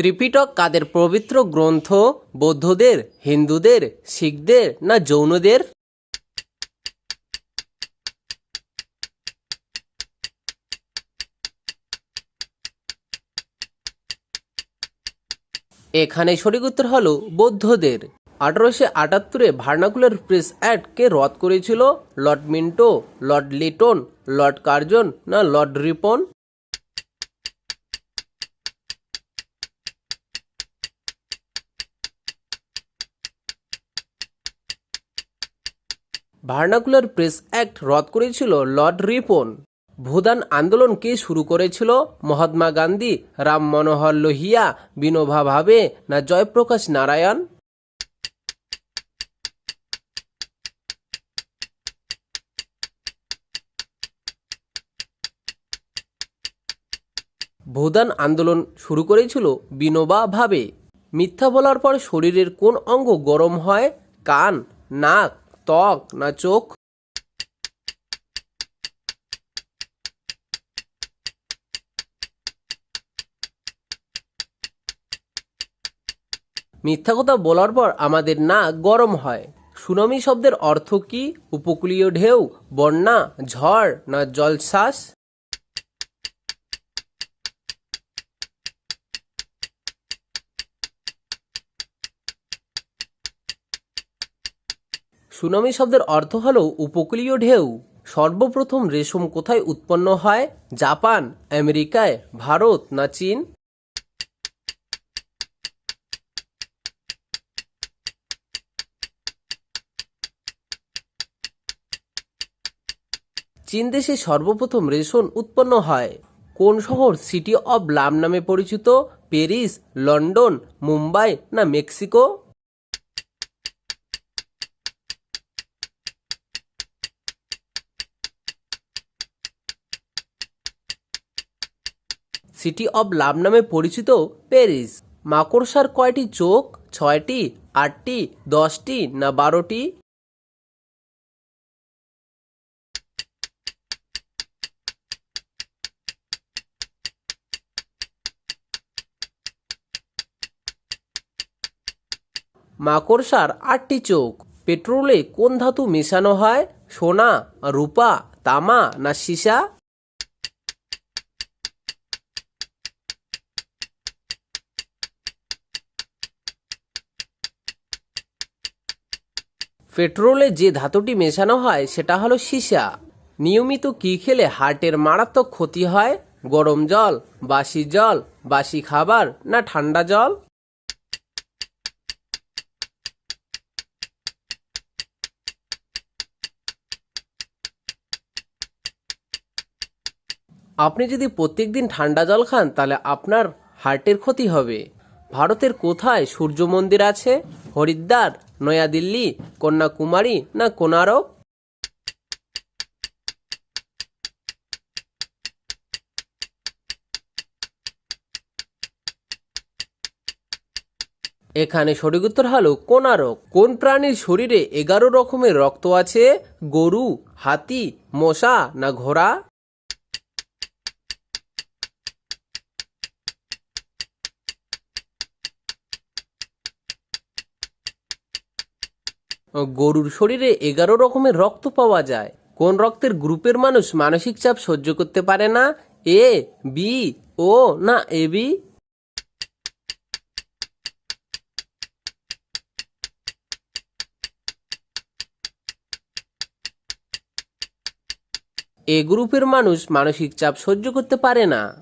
ত্রিপিটক কাদের পবিত্র গ্রন্থ বৌদ্ধদের, হিন্দুদের, শিখদের না জৈনদের এখানে সঠিক উত্তর হলো বৌদ্ধদের। আঠারোশো আটাত্তরে ভার্নাকুলার প্রেস অ্যাক্ট কে রদ করেছিল? Lord Minto, Lord Lytton, Lord Curzon না Lord Ripon? Vernacular press act রদ করেছিল লর্ড রিপন। ভুদান আন্দোলন কে শুরু করেছিল মহাত্মা গান্ধী, রাম মনোহর লোহিয়া, বিনোভা ভাবে না জয়প্রকাশ নারায়ণ? ভূদান আন্দোলন শুরু করেছিল বিনোবা ভাবে। মিথ্যা বলার পর শরীরের কোন অঙ্গ গরম হয়? কান, নাক ত্বক না চোখ? মিথ্যা কথা বলার পর আমাদের না গরম হয়। সুনামি শব্দের অর্থ কি? উপকূলীয় ঢেউ, বন্যা, ঝড় না জলশ্বাস সুনামি শব্দের অর্থ হল উপকূলীয় ঢেউ। সর্বপ্রথম রেশম কোথায় উৎপন্ন হয়? জাপান, আমেরিকায়, ভারত না চীন? চীন দেশে সর্বপ্রথম রেশম উৎপন্ন হয়। কোন শহর সিটি অব লাম নামে পরিচিত? প্যারিস, লন্ডন, মুম্বাই না মেক্সিকো? সিটি অব লাভ নামে পরিচিত প্যারিস। মাকড়সার কয়টি চোখ? ছয়টি, আটটি, দশটি না বারোটি? মাকড়সার আটটি চোখ। পেট্রোলে কোন ধাতু মেশানো হয়? সোনা, রূপা, তামা না সীসা? পেট্রোলে যে ধাতুটি মেশানো হয়, সেটা হলো সীসা। নিয়মিত কি খেলে হার্টের মারাত্মক ক্ষতি হয়? গরম জল, বাসি জল, বাসি খাবার, না ঠান্ডা জল? আপনি যদি প্রত্যেক দিন ঠান্ডা জল খান, তাহলে আপনার হার্টের ক্ষতি হবে। ভারতের কোথায় সূর্য মন্দির আছে? হরিদ্বার নয়াদিল্লি, কন্যাকুমারী না কোনারক? এখানে সঠিক উত্তর হলো কোনারক। কোন প্রাণীর শরীরে এগারো রকমের রক্ত আছে? গরু, হাতি, মশা না ঘোড়া? গরুর শরীরে এগারো রকমের রক্ত পাওয়া যায়। কোন রক্তের গ্রুপের মানুষ মানসিক চাপ সহ্য করতে পারে না? এ, বি, ও, না, এ, বি? এ গ্রুপের মানুষ মানসিক চাপ সহ্য করতে পারে না।